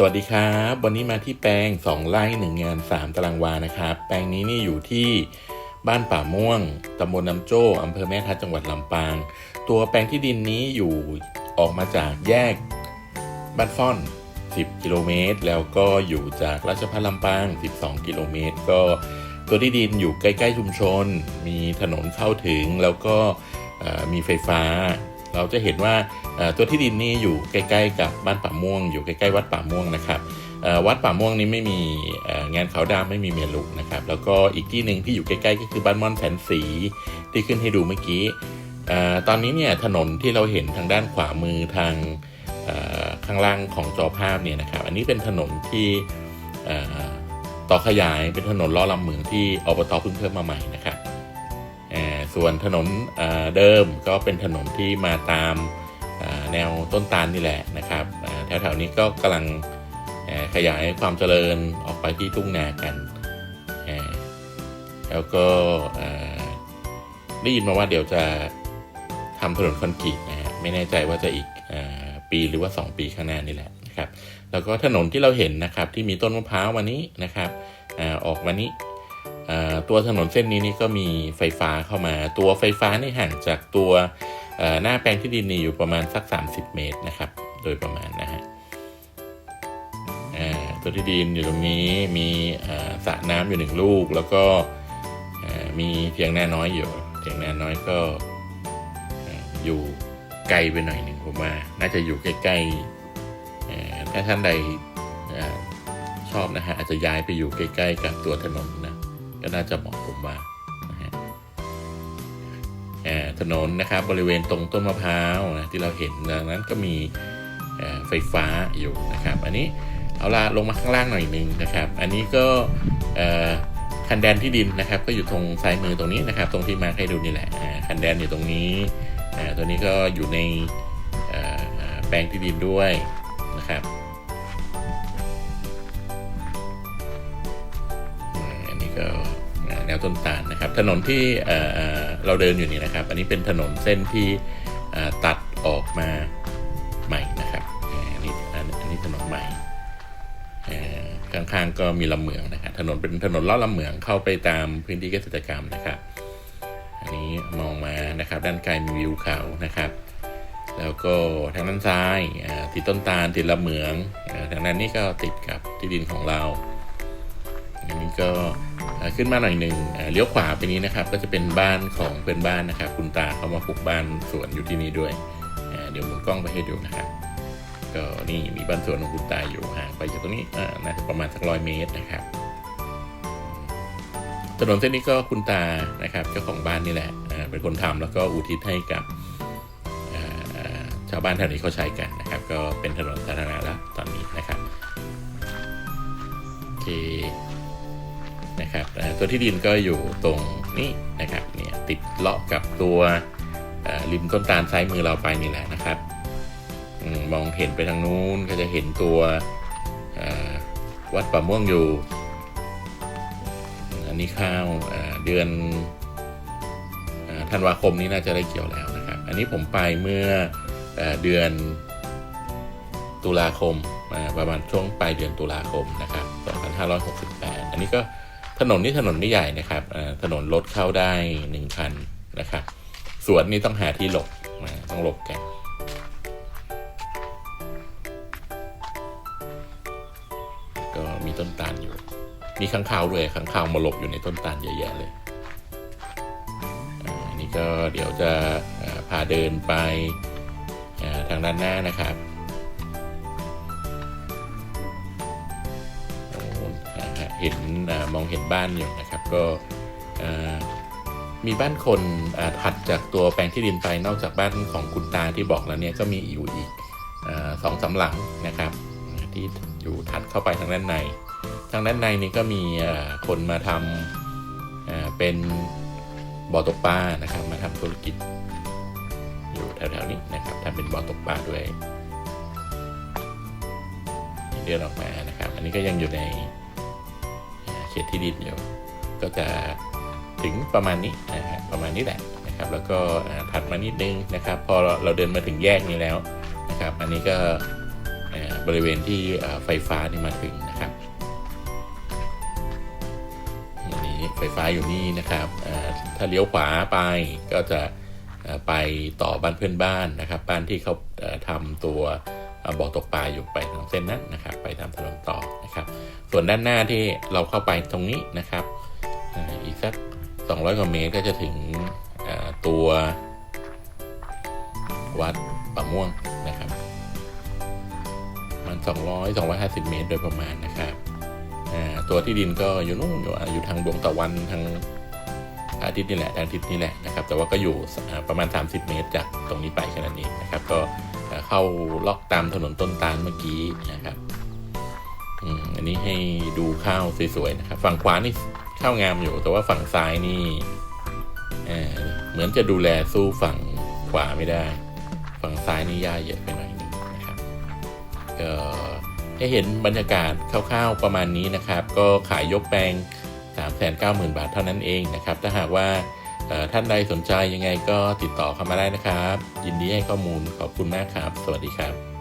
สวัสดีครับ วันนี้มาที่แปลง 2 ไร่หนึ่งงาน 3 ตารางวานะครับ แปลงนี้นี่อยู่ที่บ้านป่าม่วงตำบลน้ำโจ้อำเภอแม่ทัดจังหวัดลำปาง ตัวแปลงที่ดินนี้อยู่ออกมาจากแยกบ้านฟ่อน 10 กิโลเมตร แล้วก็อยู่จากราชพัฒลำปาง 12 กิโลเมตร ก็ตัวที่ดินอยู่ใกล้ ๆ ชุมชน มีถนนเข้าถึงแล้วก็มีไฟฟ้า เราจะเห็นว่าตัวที่ดินนี่อยู่ใกล้ๆ กับบ้านป่าม่วง อยู่ใกล้ๆวัดป่าม่วงนะครับวัดป่าม่วงนี้ไม่มีงานขาวดำไม่มีเมลุนะครับแล้วก็อีกที่หนึ่งที่อยู่ใกล้ๆ ก็คือบ้านม่อนแผนสีที่ขึ้นให้ดูเมื่อกี้ตอนนี้เนี่ยถนนที่เราเห็นทางด้านขวามือทางข้างล่างของจอภาพเนี่ยนะครับอันนี้เป็นถนนที่ต่อขยายเป็นถนนล้อลำเหมืองที่อบตเพิ่งเพิ่มมาใหม่นะครับ ส่วนถนนเดิมก็เป็นถนนที่มาตามแนวต้นตาลนี่แหละนะครับแถวๆนี้ก็กำลังขยายความเจริญออกไปที่ทุ่งนากัน แล้วก็ได้ยินมาว่าเดี๋ยวจะทำถนนคอนกรีตนะฮะไม่แน่ใจว่าจะอีกอปีหรือว่า 2 ปีข้างหน้านี่แหละนะครับ แล้วก็ถนนที่เราเห็นนะครับที่มีต้นมะพร้าววันนี้นะครับออกวันนี้ ตัวถนนเส้นนี้นี่ก็มีไฟฟ้าเข้ามา ตัวไฟฟ้านี่ห่างจากตัวหน้าแปลงที่ดินนี่อยู่ประมาณสัก 30 เมตรนะครับ โดยประมาณนะฮะตัวที่ดินอยู่ตรงนี้มีสระน้ำอยู่หนึ่งลูก แล้วก็มีเทียงนาน้อยอยู่เทียงนาน้อยก็อ่าอยู่ไกลไปหน่อยหนึ่งผมว่า น่าจะอยู่ใกล้ๆถ้าท่านใดอชอบนะฮะอาจจะย้ายไปอยู่ใกล้ ๆ กับตัวถนนนะ ก็น่าจะเหมาะผมว่านะฮะถนนนะครับบริเวณตรงต้นมะพร้าวนะที่เราเห็นดังนั้นก็มีไฟฟ้าอยู่นะครับ อันนี้เอาละลงมาข้างล่างหน่อยนึงนะครับ อันนี้ก็คันแดนที่ดินนะครับ ก็อยู่ตรงซ้ายมือตรงนี้นะครับ ตรงที่มาร์คให้ดูนี่แหละคันแดนอยู่ตรงนี้ตัวนี้ก็อยู่ในแปลงที่ดินด้วยนะครับ้นตาลนะครับ ถนนที่เราเดินอยู่นี่นะครับ อันนี้เป็นถนนเส้นที่ตัดออกมาใหม่นะครับอันนี้อันนี้ถนนใหม่อ่าข้างๆก็มีลำเหมืองนะครับถนนเป็นถนนลอดลำเหมืองเข้าไปตามพื้นที่เกษตรกรรมนะครับ อันนี้มองมานะครับ ด้านไกลมีวิวเขานะครับ แล้วก็ทางด้านซ้ายอ่ติดต้นตาลติดลำเหมืองทางด้านนี้ก็ติดกับที่ดินของเรา อันนี้ก็ขึ้นมาหน่อยหนึ่งเลี้ยวขวาไปนี้นะครับ ก็จะเป็นบ้านของเพื่อนบ้านนะครับ คุณตาเขามาปลูกบ้านสวนอยู่ที่นี่ด้วย เดี๋ยวหมุนกล้องไปให้ดูนะครับ ก็นี่มีบ้านสวนของคุณตาอยู่ห่างไปจากตรงนี้น่าจะประมาณสักร้อยเมตรนะครับถนนเส้นนี้ก็คุณตานะครับเจ้าของบ้านนี่แหละเป็นคนทำแล้วก็อุทิศให้กับชาวบ้านแถวนี้เขาใช้กันนะครับ ก็เป็นถนนสาธารณะแล้วตอนนี้นะครับโอเค นะครับตัวที่ดินก็อยู่ตรงนี้นะครับเนี่ยติดเลาะกับตัวริมต้นตาลซ้ายมือเราไปนี่แหละนะครับมองเห็นไปทางนู้นก็จะเห็นตัววัดป่าม่วงอยู่ อันนี้ข้าวเดือนธันวาคมนี้น่าจะได้เกี่ยวแล้วนะครับ อันนี้ผมไปเมื่อเอเดือนตุลาคมประมาณช่วงปลายเดือนตุลาคมนะครับ 2568 อันนี้ก็ ถนนนี่ถนนไม่ใหญ่นะครับถนนรถเข้าได้หนึ่งคันนะครับ สวนนี่ต้องหาที่หลบต้องหลบกันก็มีต้นตาลอยู่ มีข้างคาวด้วยข้างคาวมาหลบอยู่ในต้นตาลเยอะแยะเลยอันนี้ก็เดี๋ยวจะพาเดินไปทางด้านหน้านะครับ เห็นอมองเห็นบ้านอยู่นะครับ ก็มีบ้านคนถัดจากตัวแปลงที่ดินไปนอกจากบ้านของคุณตาที่บอกแล้วเนี่ยก็มีอยู่อีกอสองสามหลังนะครับ ที่อยู่ถัดเข้าไปทางด้านใน ทางด้านในนี่ก็มีคนมาทำเป็นบ่อตกปลานะครับ มาทำธุรกิจ อยู่แถวๆนี้นะครับทำเป็นบ่อตกปลาด้วยเดินออกมานะครับ อันนี้ก็ยังอยู่ใน ตที่ดินอยู่ ก็จะถึงประมาณนี้นะฮะประมาณนี้แหละนะครับ แล้วก็ถัดมานิดนึงนะครับ พอเราเดินมาถึงแยกนี้แล้วนะครับ อันนี้ก็บริเวณที่ไฟฟ้านี่มาถึงนะครับอันนี้ไฟฟ้าอยู่นี่นะครับถ้าเลี้ยวขวาไปก็จะไปต่อบ้านเพื่อนบ้านนะครับ บ้านที่เขาทำตัว บ่อตกปลาอยู่ไปทางเส้นนั้นนะครับ ไปตามถนนต่อนะครับ ส่วนด้านหน้าที่เราเข้าไปตรงนี้นะครับอีกสัก 200กว่าเมตรก็จะถึงตัววัดป่าม่วงนะครับมัน 200 250 เมตรโดยประมาณนะครับตัวที่ดินก็อยู่นู่นอยู่อยู่ทางดวงตะวันทางอาทิตย์นี่แหละทางอาทิตย์นี่แหละนะครับ แต่ว่าก็อยู่ประมาณ 30 เมตรจากตรงนี้ไปแค่นั้นเองนะครับ ก็ เข้าล็อกตามถนนต้นตาลเมื่อกี้นะครับอันนี้ให้ดูข้าวสวยๆนะครับฝั่งขวานี่ข้าวงามอยู่ แต่ว่าฝั่งซ้ายนี่เเหมือนจะดูแลสู้ฝั่งขวาไม่ได้ ฝั่งซ้ายนี่หญ้าเยอะไปหน่อยนึงนะครับก็ให้เห็นบรรยากาศคร่าวๆประมาณนี้นะครับ ก็ขายยกแปลง 390,000 บาทเท่านั้นเองนะครับ ถ้าหากว่า ท่านใดสนใจยังไงก็ติดต่อเข้ามาได้นะครับ ยินดีให้ข้อมูลขอบคุณมากครับ สวัสดีครับ